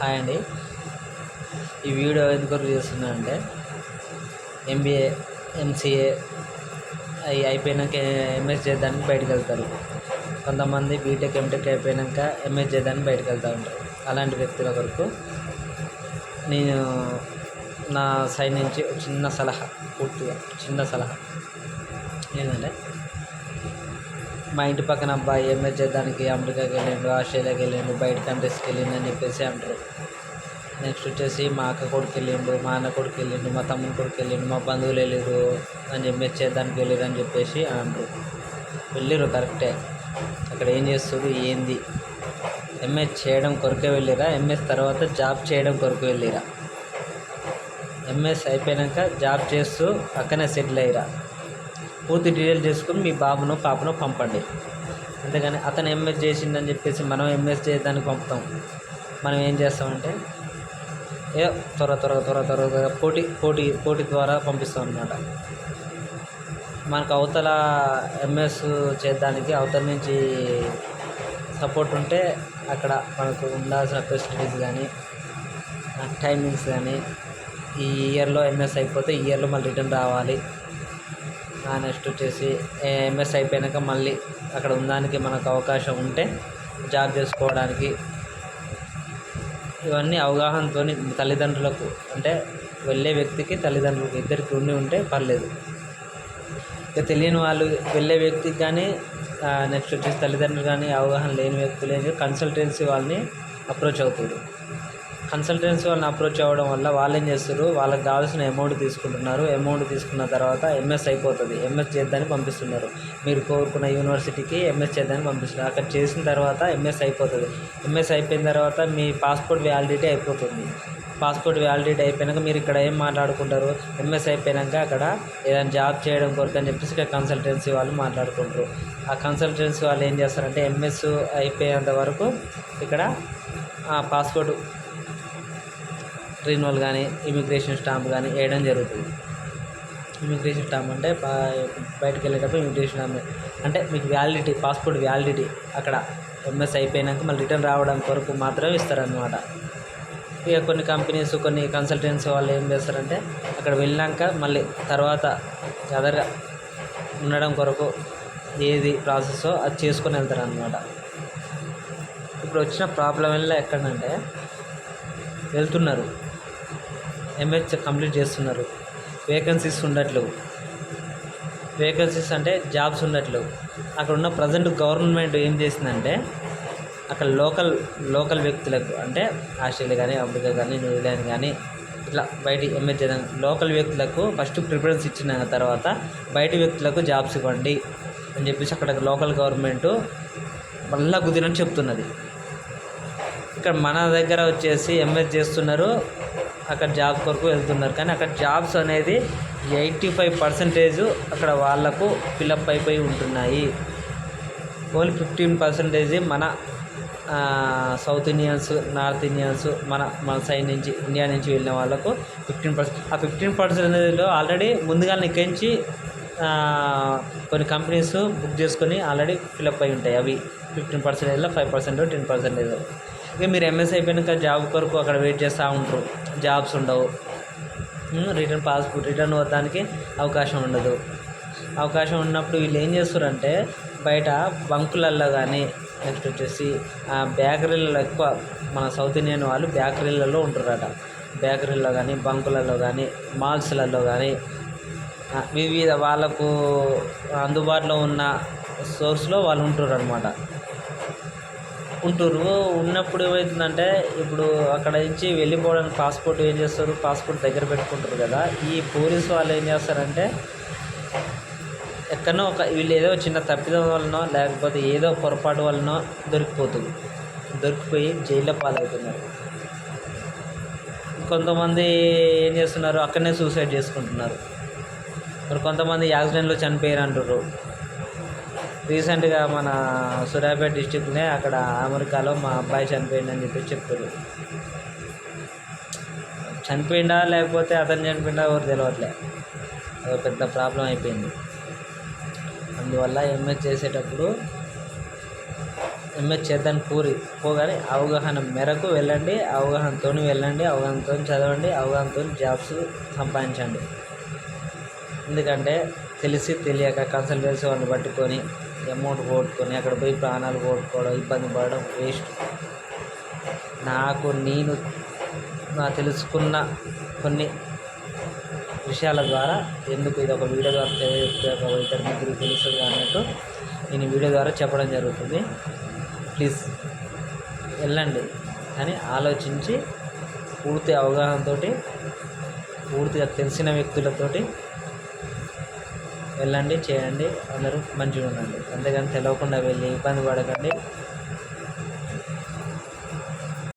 Hi అండి. ఈ video ఎందుకు చేస్తున్నా అంటే ఎంబీఏ ఎంసీఏ అవి అయిపోయినాక ఎంఎస్ చేద్దానికి బయటకు వెళ్తారు. కొంతమంది బీటెక్ ఎంటెక్ అయిపోయినాక ఎంఎస్ చేద్దానికి బయటకు వెళ్తూ ఉంటారు. అలాంటి వ్యక్తుల కొరకు నేను నా సైడ్ నుంచి చిన్న సలహా పూర్తిగా చిన్న సలహా. ఏంటంటే మా ఇంటి పక్కన అబ్బాయి ఎంఎస్ చేయడానికి అమెరికాకి వెళ్ళిండు ఆస్ట్రేలియాకి వెళ్ళిండు బయట కంట్రీస్కి వెళ్ళిండు అని చెప్పేసి అంటారు. నెక్స్ట్ వచ్చేసి మా అక్క కొడుకు వెళ్ళిండు మా అన్న కొడుకు వెళ్ళిండు మా తమ్ముని కొడుకు వెళ్ళిండు మా బంధువులు వెళ్ళిరు అని ఎంఎస్ చేయడానికి వెళ్ళిరు అని చెప్పేసి అంటారు. వెళ్ళిరు కరెక్టే అక్కడ ఏం చేస్తారు ఏంది? ఎంఎస్ చేయడం కొరకే వెళ్ళిరా? ఎంఎస్ తర్వాత జాబ్ చేయడం కొరకు వెళ్ళిరా? ఎంఎస్ అయిపోయాక జాబ్ చేస్తూ అక్కనే సెటిల్ అయ్యిరా పూర్తి డీటెయిల్ చేసుకుని మీ బాబును పాపను పంపండి. అంతేగాని అతను ఎంఎస్ చేసిందని చెప్పేసి మనం ఎంఎస్ చేయడానికి పంపుతాం. మనం ఏం చేస్తామంటే ఏ త్వర త్వర త్వర త్వరగా పోటీ పోటీ పోటీ ద్వారా పంపిస్తాం అనమాట మనకు అవతల ఎంఎస్ చేయడానికి అవతల నుంచి సపోర్ట్ ఉంటే అక్కడ మనకు ఉండాల్సిన ఫెసిలిటీస్ కానీ టైమింగ్స్ కానీ ఈ ఇయర్లో ఎంఎస్ అయిపోతే ఈ ఇయర్లో మళ్ళీ రిటర్న్ రావాలి. నెక్స్ట్ వచ్చేసి ఎంఎస్ అయిపోయాక మళ్ళీ అక్కడ ఉండడానికి మనకు అవకాశం ఉంటే జాబ్ చేసుకోవడానికి ఇవన్నీ అవగాహనతో తల్లిదండ్రులకు అంటే వెళ్ళే వ్యక్తికి తల్లిదండ్రులకు ఇద్దరికి ఉండి ఉంటే పర్లేదు. ఇక తెలియని వాళ్ళు వెళ్ళే వ్యక్తికి కానీ నెక్స్ట్ వచ్చేసి తల్లిదండ్రులు కానీ అవగాహన లేని వ్యక్తులు కన్సల్టెన్సీ వాళ్ళని అప్రోచ్ అవుతారు. కన్సల్టెన్సీ వాళ్ళని అప్రోచ్ అవ్వడం వల్ల వాళ్ళు ఏం చేస్తారు? వాళ్ళకి కావాల్సిన అమౌంట్ తీసుకుంటున్నారు. అమౌంట్ తీసుకున్న తర్వాత ఎంఎస్ అయిపోతుంది. ఎంఎస్ చేద్దామని పంపిస్తున్నారు. మీరు కోరుకున్న యూనివర్సిటీకి ఎంఎస్ చేద్దామని పంపిస్తున్నారు. అక్కడ చేసిన తర్వాత ఎంఎస్ అయిపోతుంది. ఎంఎస్ అయిపోయిన తర్వాత మీ పాస్పోర్ట్ వ్యాలిడిటీ అయిపోతుంది. పాస్పోర్ట్ వ్యాలిడిటీ అయిపోయాక మీరు ఇక్కడ ఏం మాట్లాడుకుంటారు? ఎంఎస్ అయిపోయాక అక్కడ ఏదైనా జాబ్ చేయడం కొరకు అని చెప్పేసి ఇక్కడ కన్సల్టెన్సీ వాళ్ళు మాట్లాడుకుంటారు. ఆ కన్సల్టెన్సీ వాళ్ళు ఏం చేస్తారంటే ఎంఎస్ అయిపోయేంత వరకు ఇక్కడ పాస్పోర్ట్ రిన్యువల్ కానీ ఇమిగ్రేషన్ స్టాంప్ కానీ వేయడం జరుగుతుంది. ఇమిగ్రేషన్ స్టాంప్ అంటే బయటకు వెళ్ళేటప్పుడు ఇమిగ్రేషన్ స్టాంప్ అంటే మీకు వ్యాలిడిటీ పాస్పోర్ట్ వ్యాలిడిటీ అక్కడ ఎంఎస్ అయిపోయినాక మళ్ళీ రిటర్న్ రావడం కొరకు మాత్రమే ఇస్తారనమాట ఇక కొన్ని కంపెనీస్ కొన్ని కన్సల్టెన్సీ వాళ్ళు ఏం చేస్తారంటే అక్కడ వెళ్ళాక మళ్ళీ తర్వాత అదర్ ఉండడం కొరకు ఏది ప్రాసెస్ అది చేసుకొని వెళ్తారు అనమాట ఇప్పుడు వచ్చిన ప్రాబ్లం వల్ల ఎక్కడంటే వెళ్తున్నారు. ఎంఎస్ కంప్లీట్ చేస్తున్నారు. వేకెన్సీస్ ఉండట్లేవు. వేకెన్సీస్ అంటే జాబ్స్ ఉండట్లేవు. అక్కడ ఉన్న ప్రజెంట్ గవర్నమెంట్ ఏం చేసిందంటే అక్కడ లోకల్ లోకల్ వ్యక్తులకు అంటే ఆస్ట్రేలియా కానీ అమెరికా కానీ న్యూజిలాండ్ కానీ ఇట్లా బయట ఎంఎస్ లోకల్ వ్యక్తులకు ఫస్ట్ ప్రిఫరెన్స్ ఇచ్చిన తర్వాత బయట వ్యక్తులకు జాబ్స్ ఇవ్వండి అని చెప్పేసి అక్కడ లోకల్ గవర్నమెంట్ మళ్ళా కుదిరని చెప్తున్నది. ఇక్కడ మన దగ్గర వచ్చేసి ఎంఎస్ చేస్తున్నారు. అక్కడ జాబ్ కొరకు వెళ్తున్నారు. కానీ అక్కడ జాబ్స్ అనేది ఎయిటీ ఫైవ్ పర్సెంటేజ్ అక్కడ వాళ్ళకు ఫిలప్ అయిపోయి ఉంటున్నాయి. ఓన్లీ ఫిఫ్టీన్ పర్సెంటేజ్ మన సౌత్ ఇండియన్స్ నార్త్ ఇండియన్స్ మన మన సైడ్ నుంచి ఇండియా నుంచి వెళ్ళిన వాళ్ళకు ఫిఫ్టీన్ పర్సెంట్. ఆ ఫిఫ్టీన్ పర్సెంటేజ్లో ఆల్రెడీ ముందుగా నిక్కించి కొన్ని కంపెనీస్ బుక్ చేసుకొని ఆల్రెడీ ఫిలప్ అయి ఉంటాయి. అవి ఫిఫ్టీన్ పర్సెంటేజ్లో ఫైవ్ పర్సెంట్ టెన్ పర్సెంటేజ్. ఇక మీరు ఎంఎస్ అయిపోయాక జాబ్ కొరకు అక్కడ వెయిట్ చేస్తూ ఉంటారు. జాబ్స్ ఉండవు. రిటర్న్ పాస్పోర్ట్ రిటర్న్ వద్దానికి అవకాశం ఉండదు. అవకాశం ఉన్నప్పుడు వీళ్ళు ఏం చేస్తారంటే బయట బంకులల్లో కానీ నెక్స్ట్ వచ్చేసి బేకరీలలో ఎక్కువ మన సౌత్ ఇండియన్ వాళ్ళు బేకరీలలో ఉంటారట. బేకరీలో కానీ బంకులలో కానీ మాల్స్లలో కానీ వివిధ వాళ్ళకు అందుబాటులో ఉన్న సోర్స్లో వాళ్ళు ఉంటారు అనమాట ఉంటారు ఉన్నప్పుడు ఏమవుతుందంటే ఇప్పుడు అక్కడ నుంచి వెళ్ళిపోవడానికి పాస్పోర్ట్ ఏం చేస్తారు? పాస్పోర్ట్ దగ్గర పెట్టుకుంటారు కదా. ఈ పోలీస్ వాళ్ళు ఏం చేస్తారంటే ఎక్కడో ఒక వీళ్ళు ఏదో చిన్న తప్పిదం వలనో లేకపోతే ఏదో పొరపాటు వలనో దొరికిపోతుంది దొరికిపోయి జైల్లో పాలవుతున్నారు. కొంతమంది ఏం చేస్తున్నారు? అక్కడనే సూసైడ్ చేసుకుంటున్నారు. మరి కొంతమంది యాక్సిడెంట్లో చనిపోయారు అంటారు రీసెంట్గా మన సూర్యాపేట డిస్టిక్నే అక్కడ అమెరికాలో మా అబ్బాయి చనిపోయిందని చెప్పి చెప్తారు చనిపోయిందా లేకపోతే అతను చనిపోయిందా ఎవరు తెలియట్లే అదో పెద్ద ప్రాబ్లం అయిపోయింది. అందువల్ల ఎంఎస్ చేసేటప్పుడు ఎంఎస్ చేద్దాం పూరి. పోగానే అవగాహన మేరకు వెళ్ళండి అవగాహనతో వెళ్ళండి అవగాహనతో చదవండి అవగాహనతో జాబ్స్ సంపాదించండి. ఎందుకంటే తెలిసి తెలియక కన్సల్టెన్సీ వాళ్ళని పట్టుకొని అమౌంట్ పోగొట్టుకొని అక్కడ పోయి ప్రాణాలు పోగొట్టుకోవడం ఇబ్బంది పడడం వేస్ట్ నాకు నేను నా తెలుసుకున్న కొన్ని విషయాల ద్వారా ఎందుకు ఇది ఒక వీడియో ద్వారా ఒక ఇద్దరు ముగ్గురు తెలుస్తుంది అన్నట్టు నేను వీడియో ద్వారా చెప్పడం జరుగుతుంది. ప్లీజ్ వెళ్ళండి అని ఆలోచించి పూర్తి అవగాహనతోటి పూర్తిగా తెలిసిన వ్యక్తులతోటి వెళ్ళండి చేయండి అందరూ మంచిగా ఉండండి అంతేగాని తెలియకుండా వెళ్ళి ఇబ్బంది పడకండి.